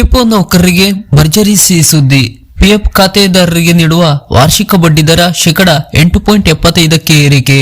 EPFO ನೌಕರರಿಗೆ ಭರ್ಜರಿ ಸಿಹಿ ಸುದ್ದಿ. ಪಿಎಫ್ ಖಾತೆದಾರರಿಗೆ ನೀಡುವ ವಾರ್ಷಿಕ ಬಡ್ಡಿ ದರ ಶೇಕಡ ಎಂಟು ಪಾಯಿಂಟ್ ಎಪ್ಪತ್ತೈದಕ್ಕೆ ಏರಿಕೆ.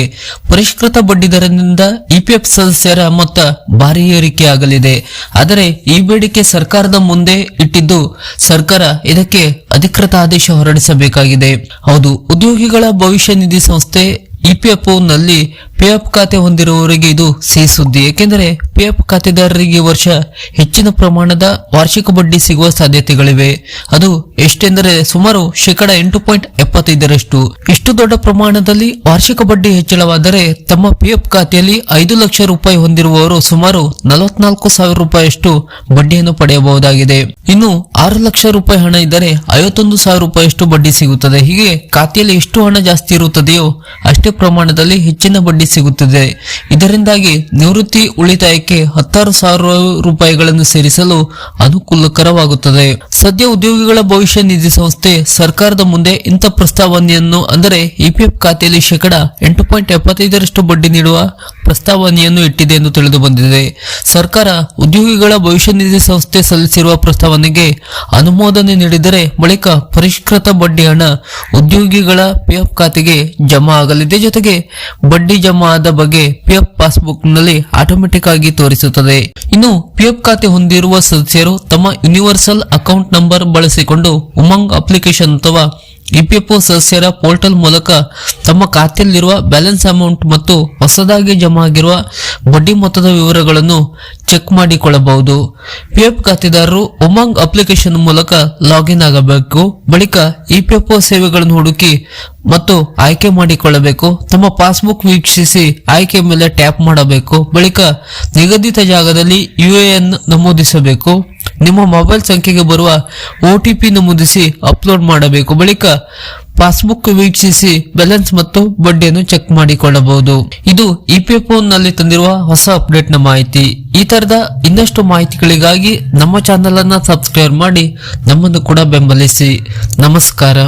ಪರಿಷ್ಕೃತ ಬಡ್ಡಿ ದರದಿಂದ ಇಪಿಎಫ್ ಸದಸ್ಯರ ಮೊತ್ತ ಭಾರಿ ಏರಿಕೆಯಾಗಲಿದೆ ಆದರೆ ಈ ಬೇಡಿಕೆ ಸರ್ಕಾರದ ಮುಂದೆ ಇಟ್ಟಿದ್ದು ಸರ್ಕಾರ ಇದಕ್ಕೆ ಅಧಿಕೃತ ಆದೇಶ ಹೊರಡಿಸಬೇಕಾಗಿದೆ. ಹೌದು, ಉದ್ಯೋಗಿಗಳ ಭವಿಷ್ಯ ನಿಧಿ ಸಂಸ್ಥೆ ಇಪಿಎಫ್ಒ ನಲ್ಲಿ ಪಿಎಫ್ ಖಾತೆ ಹೊಂದಿರುವವರಿಗೆ ಇದು ಸಿಹಿ ಸುದ್ದಿ. ಏಕೆಂದರೆ ಪಿಎಫ್ ಖಾತೆದಾರರಿಗೆ ವರ್ಷ ಹೆಚ್ಚಿನ ಪ್ರಮಾಣದ ವಾರ್ಷಿಕ ಬಡ್ಡಿ ಸಿಗುವ ಸಾಧ್ಯತೆಗಳಿವೆ. ಅದು ಎಷ್ಟೆಂದರೆ ಸುಮಾರು ಶೇಕಡ ಎಂಟು ಪಾಯಿಂಟ್ ಎಪ್ಪತ್ತೈದರಷ್ಟು. ಇಷ್ಟು ದೊಡ್ಡ ಪ್ರಮಾಣದಲ್ಲಿ ವಾರ್ಷಿಕ ಬಡ್ಡಿ ಹೆಚ್ಚಳವಾದರೆ ತಮ್ಮ ಪಿಎಫ್ ಖಾತೆಯಲ್ಲಿ ಐದು ಲಕ್ಷ ರೂಪಾಯಿ ಹೊಂದಿರುವವರು ಸುಮಾರು ನಲವತ್ನಾಲ್ಕು ಸಾವಿರ ರೂಪಾಯಿಯಷ್ಟು ಬಡ್ಡಿಯನ್ನು ಪಡೆಯಬಹುದಾಗಿದೆ. ಇನ್ನು ಆರು ಲಕ್ಷ ರೂಪಾಯಿ ಹಣ ಇದ್ದರೆ ಐವತ್ತೊಂದು ಸಾವಿರ ರೂಪಾಯಿಯಷ್ಟು ಬಡ್ಡಿ ಸಿಗುತ್ತದೆ. ಹೀಗೆ ಖಾತೆಯಲ್ಲಿ ಎಷ್ಟು ಹಣ ಜಾಸ್ತಿ ಇರುತ್ತದೆಯೋ ಅಷ್ಟೇ ಪ್ರಮಾಣದಲ್ಲಿ ಹೆಚ್ಚಿನ ಬಡ್ಡಿ ಸಿಗುತ್ತದೆ. ಇದರಿಂದಾಗಿ ನಿವೃತ್ತಿ ಉಳಿತಾಯಕ್ಕೆ ಹತ್ತಾರು ಸಾವಿರ ರೂಪಾಯಿಗಳನ್ನು ಸೇರಿಸಲು ಅನುಕೂಲಕರವಾಗುತ್ತದೆ. ಸದ್ಯ ಉದ್ಯೋಗಿಗಳ ಭವಿಷ್ಯ ನಿಧಿ ಸಂಸ್ಥೆ ಸರ್ಕಾರದ ಮುಂದೆ ಇಂಥ ಪ್ರಸ್ತಾವನೆಯನ್ನು, ಅಂದರೆ ಇಪಿಎಫ್ ಖಾತೆಯಲ್ಲಿ ಶೇಕಡ ಎಂಟು ಪಾಯಿಂಟ್ ಎಪ್ಪತ್ತೈದರಷ್ಟು ಬಡ್ಡಿ ನೀಡುವ ಪ್ರಸ್ತಾವನೆಯನ್ನು ಇಟ್ಟಿದೆ ಎಂದು ತಿಳಿದು ಬಂದಿದೆ. ಸರ್ಕಾರ ಉದ್ಯೋಗಿಗಳ ಭವಿಷ್ಯ ನಿಧಿ ಸಂಸ್ಥೆ ಸಲ್ಲಿಸಿರುವ ಪ್ರಸ್ತಾವನೆಗೆ ಅನುಮೋದನೆ ನೀಡಿದರೆ ಬಳಿಕ ಪರಿಷ್ಕೃತ ಬಡ್ಡಿ ಹಣ ಉದ್ಯೋಗಿಗಳ ಪಿಎಫ್ ಖಾತೆಗೆ ಜಮಾ ಆಗಲಿದೆ. ಜೊತೆಗೆ ಬಡ್ಡಿ ಜಮಾ ಆದ ಬಗ್ಗೆ ಪಿಎಫ್ ಪಾಸ್ಬುಕ್ನಲ್ಲಿ ಆಟೋಮೆಟಿಕ್ ಆಗಿ ತೋರಿಸುತ್ತದೆ. ಇನ್ನು ಪಿಎಫ್ ಖಾತೆ ಹೊಂದಿರುವ ಸದಸ್ಯರು ತಮ್ಮ ಯೂನಿವರ್ಸಲ್ ಅಕೌಂಟ್ ನಂಬರ್ ಬಳಸಿಕೊಂಡು ಉಮಂಗ್ ಅಪ್ಲಿಕೇಶನ್ ಅಥವಾ ಇಪಿಎಫ್ಒ ಸದಸ್ಯರ ಪೋರ್ಟಲ್ ಮೂಲಕ ತಮ್ಮ ಖಾತೆಯಲ್ಲಿರುವ ಬ್ಯಾಲೆನ್ಸ್ ಅಮೌಂಟ್ ಮತ್ತು ಹೊಸದಾಗಿ ಜಮಾ ಆಗಿರುವ ಬಡ್ಡಿ ಮೊತ್ತದ ವಿವರಗಳನ್ನು ಚೆಕ್ ಮಾಡಿಕೊಳ್ಳಬಹುದು. ಪಿಎಫ್ ಖಾತೆದಾರರು ಉಮಂಗ್ ಅಪ್ಲಿಕೇಶನ್ ಮೂಲಕ ಲಾಗಿನ್ ಆಗಬೇಕು. ಬಳಿಕ ಇಪಿಎಫ್ಒ ಸೇವೆಗಳನ್ನು ಹುಡುಕಿ ಮತ್ತು ಆಯ್ಕೆ ಮಾಡಿಕೊಳ್ಳಬೇಕು. ತಮ್ಮ ಪಾಸ್ಬುಕ್ ವೀಕ್ಷಿಸಿ ಆಯ್ಕೆ ಮೇಲೆ ಟ್ಯಾಪ್ ಮಾಡಬೇಕು. ಬಳಿಕ ನಿಗದಿತ ಜಾಗದಲ್ಲಿ ಯುಎಎನ್ ನಮೂದಿಸಬೇಕು. ನಿಮ್ಮ ಮೊಬೈಲ್ ಸಂಖ್ಯೆಗೆ ಬರುವ ಒಟಿಪಿ ನಮೂದಿಸಿ ಅಪ್ಲೋಡ್ ಮಾಡಬೇಕು. ಬಳಿಕ ಪಾಸ್ಬುಕ್ ವೀಕ್ಷಿಸಿ ಬ್ಯಾಲೆನ್ಸ್ ಮತ್ತು ಬಡ್ಡಿಯನ್ನು ಚೆಕ್ ಮಾಡಿಕೊಳ್ಳಬಹುದು. ಇದು ಇಪಿಎಫ್ಒ ನಲ್ಲಿ ತಂದಿರುವ ಹೊಸ ಅಪ್ಡೇಟ್ನ ಮಾಹಿತಿ. ಈ ತರದ ಇನ್ನಷ್ಟು ಮಾಹಿತಿಗಳಿಗಾಗಿ ನಮ್ಮ ಚಾನೆಲ್ ಅನ್ನ ಸಬ್ಸ್ಕ್ರೈಬ್ ಮಾಡಿ ನಮ್ಮನ್ನು ಕೂಡ ಬೆಂಬಲಿಸಿ. ನಮಸ್ಕಾರ.